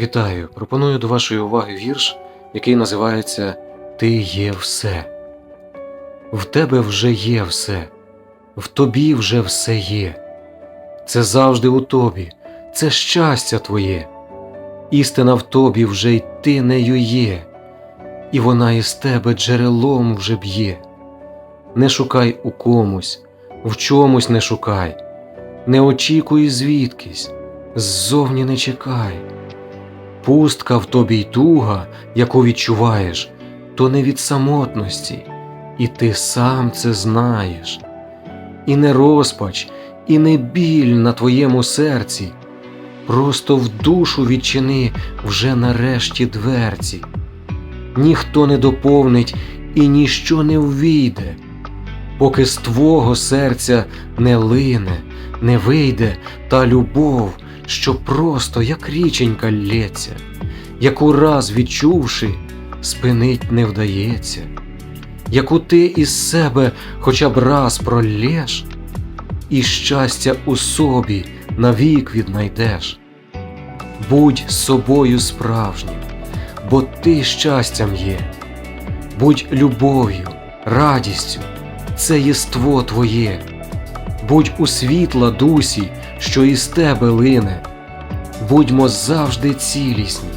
Вітаю! Пропоную до вашої уваги вірш, який називається Ти є все. В тебе вже є все, в тобі вже все є. Це завжди у тобі, це щастя твоє. Істина в тобі вже й ти нею є, і вона із тебе джерелом вже б'є. Не шукай у комусь, в чомусь не шукай, не очікуй звідкись, ззовні не чекай. Пустка в тобі й туга, яку відчуваєш, то не від самотності, і ти сам це знаєш. І не розпач, і не біль на твоєму серці, просто в душу відчини вже нарешті дверці. Ніхто не доповнить і ніщо не ввійде, поки з твого серця не лине, не вийде та любов, що просто як річенька лється, яку раз відчувши, спинить не вдається, яку ти із себе хоча б раз пролєш, і щастя у собі навік віднайдеш. Будь собою справжнім, бо ти щастям є, будь любов'ю, радістю, це єство твоє, будь у світла дусі, що із тебе лине, будьмо завжди цілісні,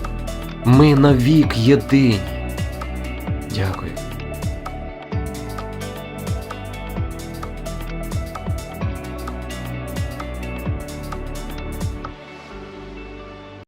ми навік єдині. Дякую.